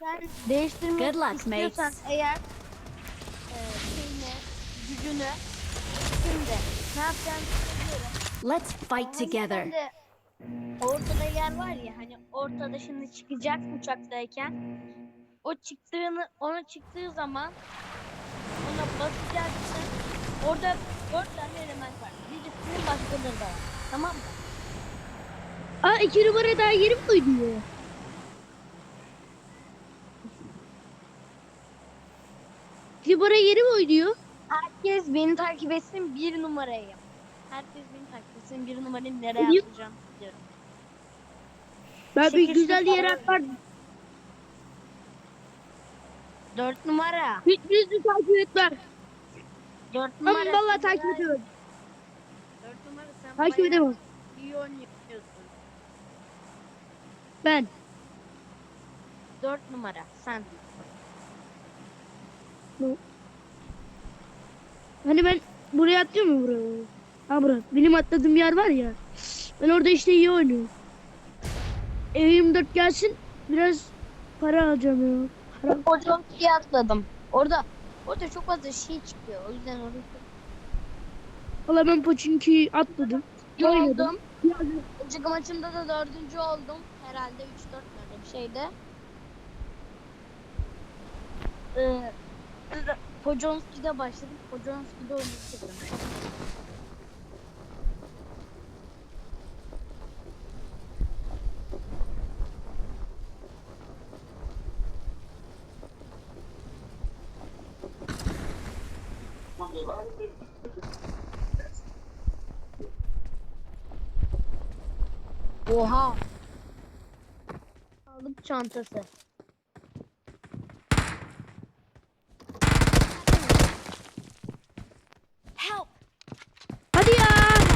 Sen değiştirmek Good luck, istiyorsan mates. eğer e, şeyini, gücünü şimdi ne yapacağını söylüyorum. Let's fight together. de ortada yer var ya hani ortada şimdi çıkacak uçaktayken o çıktığını ona çıktığı zaman ona basacaksın. Orada dört tane element var. Birisinin başkaları da var. Tamam mı? Aa iki numara daha yeri mi oynuyor? Numara yeri mi oynuyor? Herkes beni takip etsin bir numarayı. Herkes beni takip etsin bir numarayı nereye Niye? atacağım diyorum. Ben bir Sekiz güzel numara. yer var. Dört numara. Hiçbirinizi takip etmem. Dört Ama numara. vallahi sen takip bayağı- ediyorum. Dört numara sen Takip bayağı edemem. iyi oynuyorsun. Ben. Dört numara sen. Hani ben buraya atlıyor mu buraya? Ha bura. Benim atladığım yer var ya. Ben orada işte iyi oynuyorum. E24 gelsin biraz para alacağım ya. Para. Hocam diye atladım. Orada orada çok fazla şey çıkıyor. O yüzden orada Valla ben Pochinki atladım. Oynadım. oldum. Önceki maçımda da dördüncü oldum. Herhalde 3-4 böyle bir şeyde. Ee, Pojonski'de başladım. Pojonski'de oynamak istedim. Oha. Sağlık çantası. Help! Hadi ya.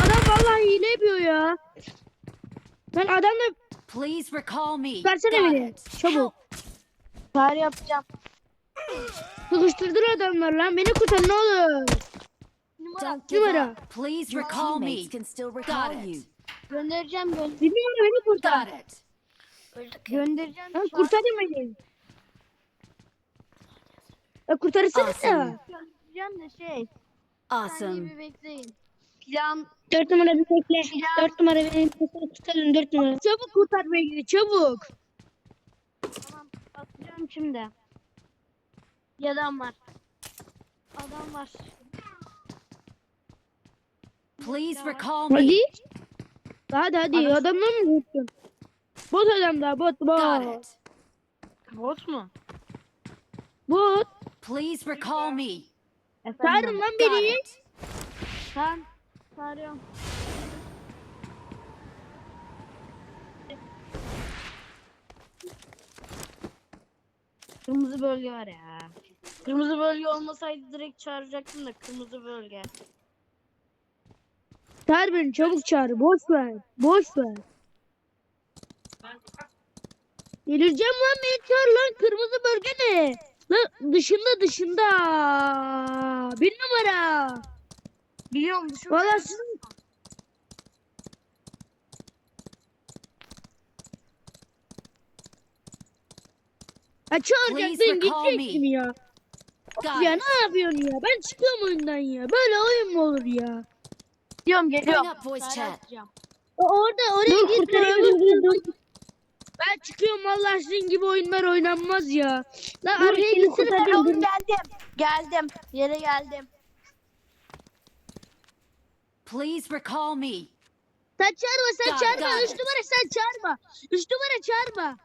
Adam vallahi hile yapıyor ya. Ben adamla Please recall me. versene Got beni. it. Çabuk. Fare yapacağım. Sıkıştırdın adamlar lan. Beni kurtar ne olur. Numara Don't give Numara. up. Please recall me. Can still recall you. göndereceğim gö Bir numara beni kurtar. İt. göndereceğim. Lan şu an kurtarın beni. Ya kurtarırsana Awesome. ya. Göndereceğim de şey. Awesome. Saniye bir bekleyin. Plan Dört numara bir bekle. Dört numara beni kurtarın dört numara. Çabuk kurtar beni çabuk. tamam atacağım şimdi. Bir adam var. Adam var. Please recall me. Hadi. Hadi hadi Adam- adamlar mı vurdun? Bot adam da bot bot. Bot mu? Bot. Please recall me. Çağırın lan beni. Sen çağırıyorum. Kırmızı bölge var ya. Kırmızı bölge olmasaydı direkt çağıracaktım da kırmızı bölge. Çağır beni çabuk çağır. Boş ver. Boş ver. Geleceğim lan beni çağır lan. Kırmızı bölge ne? Lan dışında dışında. Bir numara. Biliyorum düşün. Valla sizin... Recall gidecektin me. ya. Got Ya ne yapıyorsun ya? Ben çıkıyorum oyundan ya. Böyle oyun mu olur ya? Geliyorum geliyorum. Orada oraya gitme. Ben çıkıyorum vallahi sizin gibi oyunlar oynanmaz ya. Lan arkaya gitsene. Geldim. Geldim. Yere geldim. Please recall me. Sen çağırma sen çağırma. Üç numara sen çağırma. Üç numara çağırma.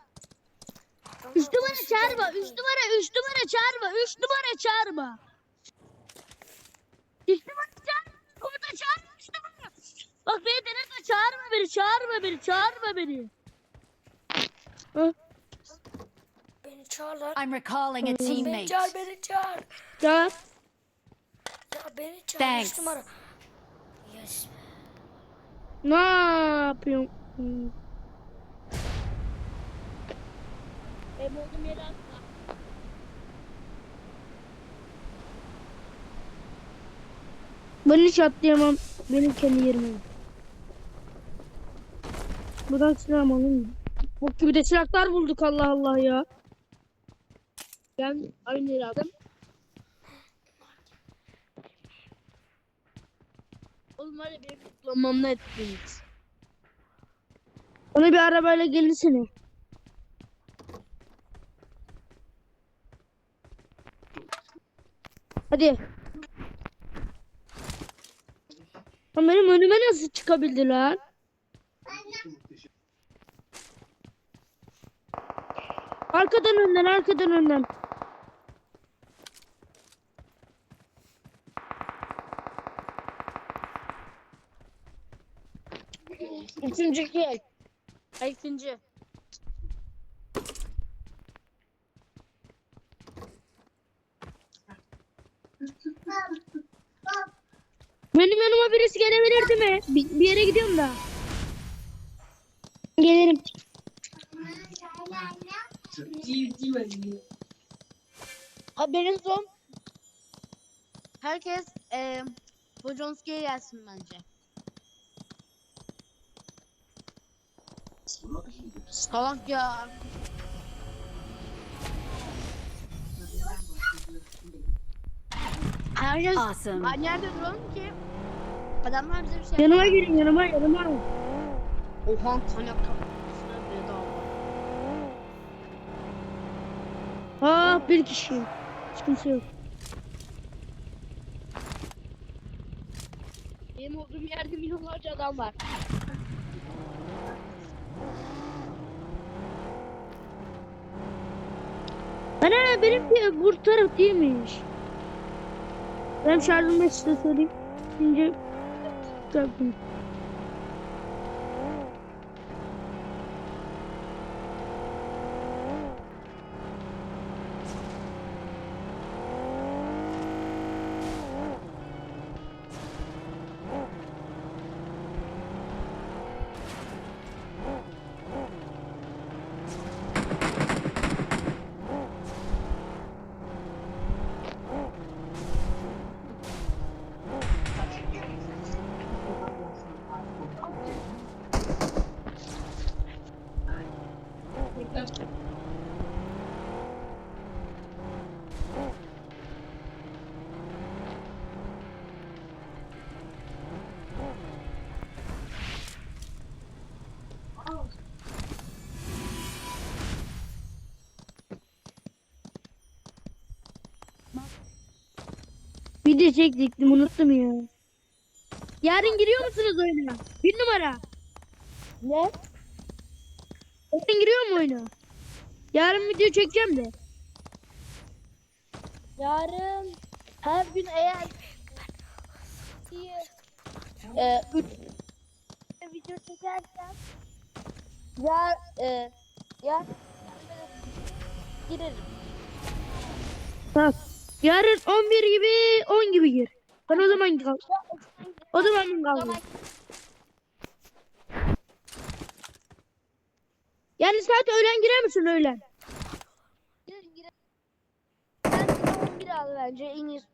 Üç numara çağırma. Üç numara üç numara çağırma. Üç numara çağırma. Üç numara çağırma. Orada çağırma üç numara. Bak beni denetme çağırma beni. Çağırma beni. Çağırma beni. Hı? Beni çağırlar. I'm recalling a Beni teammate. çağır, beni çağır. Çağır. Ya beni çağır. Thanks. Üç numara. Yes. Ne yapıyorsun? Benim olduğum yere atla. Ben hiç atlayamam. Benim kendi yerime. Buradan silah alayım. Bok gibi de silahlar bulduk Allah Allah ya. Ben aynı yere aldım. Oğlum hadi benim kullanmamla ettiniz. Bana bir arabayla gelirsene. Hadi. Lan benim önüme nasıl çıkabildi lan? Arkadan önden, arkadan önden. Üçüncü kill. Ay, ikinci. Benim yanıma birisi gelebilirdi mi? Bir, bir yere gidiyorum da. Gelirim. Haberiniz olsun. Herkes eee Bojonski'ye gelsin bence. Salak ya. Herkes Awesome. aynı yerde duralım ki adamlar bize bir şey Yanıma gelin, yanıma, yanıma. Oha kanyak kapatmasına bedava. Aa bir kişi. Hiç kimse yok. Benim olduğum yerde milyonlarca adam var. Ana benimki bu taraf değilmiş. Benim şarjımı size söyleyeyim. Şimdi tabii. Video çekecektim unuttum ya. Yarın giriyor musunuz oyuna? Bir numara. Ne? Yarın giriyor mu oyuna? Yarın video çekeceğim de. Yarın her gün eğer e, üç video çekersem ya e, ya girerim. Bak. Yarın 11 gibi 10 gibi gir. Ben o zaman kal. O zaman ben kaldım. Yani saat öğlen girer misin öğlen? Girerim girerim. Ben 11 al bence en iyisi.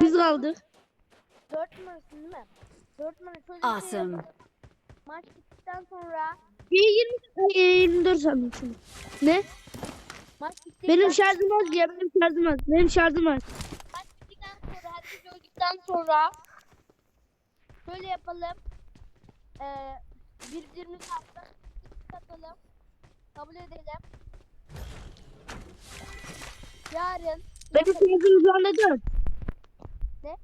Biz kaldık. 4 numarasın değil mi? 4 numara şöyle bir şey Awesome. Maç bittikten sonra Bir 20 e, 24 sandım şunu. Ne? maç bittikten, Benim şarjım az ya benim şarjım az. Benim şarjım az. maç bittikten sonra herkes öldükten sonra şöyle yapalım. Ee, birbirimize atlar atalım. Kabul edelim. Yarın Benim şarjım şu anda 4. Ne?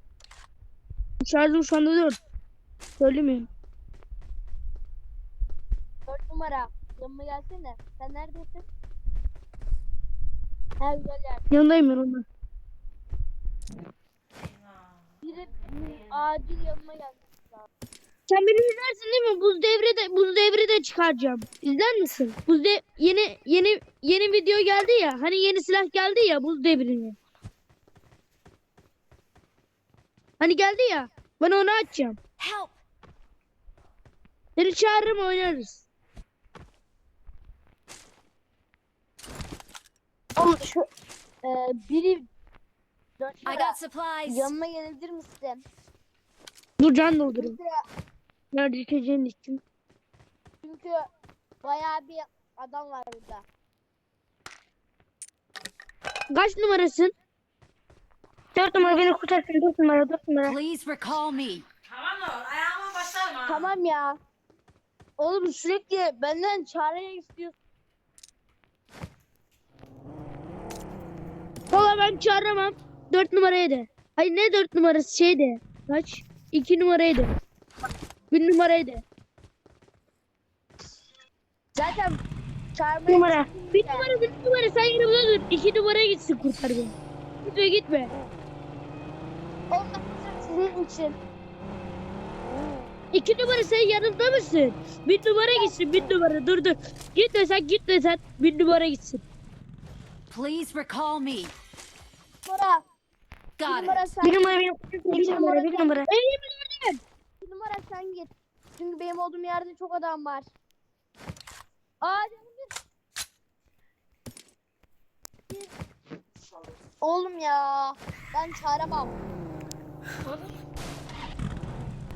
Şarjım şu anda 4. Söylemiyorum. 4 numara yanıma gelsene. Sen neredesin? Her güzel yer. Yanındayım ben. Biri acil yanıma gel. Sen beni izlersin değil mi? Buz devri de buz devri de çıkaracağım. İzler misin? Buz de yeni yeni yeni video geldi ya. Hani yeni silah geldi ya buz devrini. Hani geldi ya. Ben onu açacağım. Help! Seni çağırırım oynarız. Oğlum şu e, biri 4 I got supplies. yanıma gelebilir misin? Dur can doldurayım. Çünkü, Nerede içeceğin için. çünkü bayağı bir adam var burada. Kaç numarasın? Dört numara beni kurtarsın. Dört numara, dört numara. Please recall me. Tamam mı? Ayağıma basarım ha. Tamam ya. Oğlum sürekli benden çare istiyor. Valla ben çağıramam. Dört numaraya de. Hayır ne dört numarası şey de. Kaç? İki numaraya de. Bir numaraya de. Zaten çağırmaya numara. Bir numara, bir numara. Sen yanımda dur. İki numaraya gitsin kurtar beni. Gitme gitme. Ondan sizin için. İki numara sen yanımda mısın? Bir numara gitsin bir numara dur dur. Gitme sen gitme sen. Bir numara gitsin. Please recall me. Got numara it. sen. Bir numara benim. Bir numara bir numara. Eğilim gördüm. Bir numara sen git. Çünkü benim olduğum yerde çok adam var. Aa canım bir. Bir- Oğlum ya. Ben çağıramam.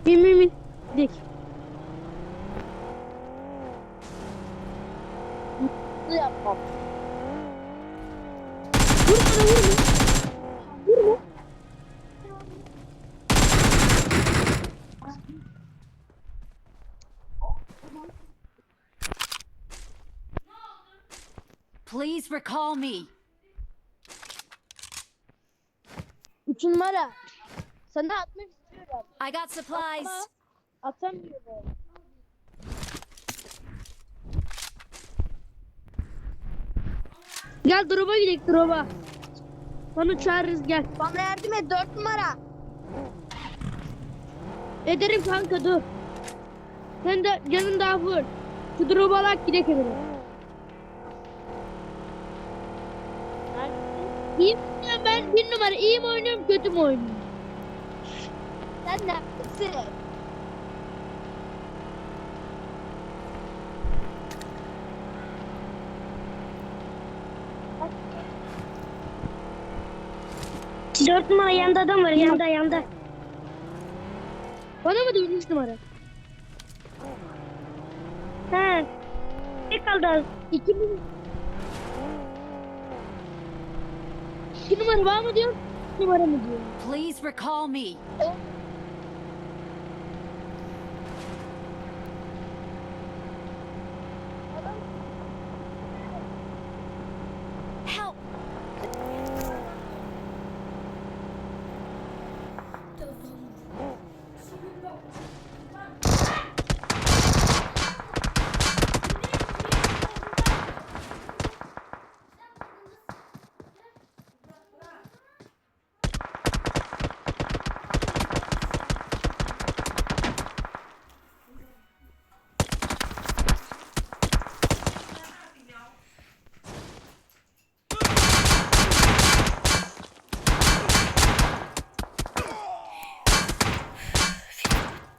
Bin bin bin. Dik. Yapmam? Please recall me. Üç numara. Sana atmak istiyorum. I got supplies. Ama atamıyorum. Gel drop'a gidelim drop'a. Bana çağırırız gel. Bana yardım et dört numara. Ederim kanka dur. Sen de canın daha full. Şu drop'a alak gidelim İyi mi oynuyorum ben? Bir numara. İyi mi oynuyorum kötü mü oynuyorum? Sen neredesin? Dört numara yanında adam var yanında yanında. Bana mı diyorsun üç numara? He. Ne kaldı az? İki mi? İki numara var mı diyor? Üç numara mı diyor? Please recall me.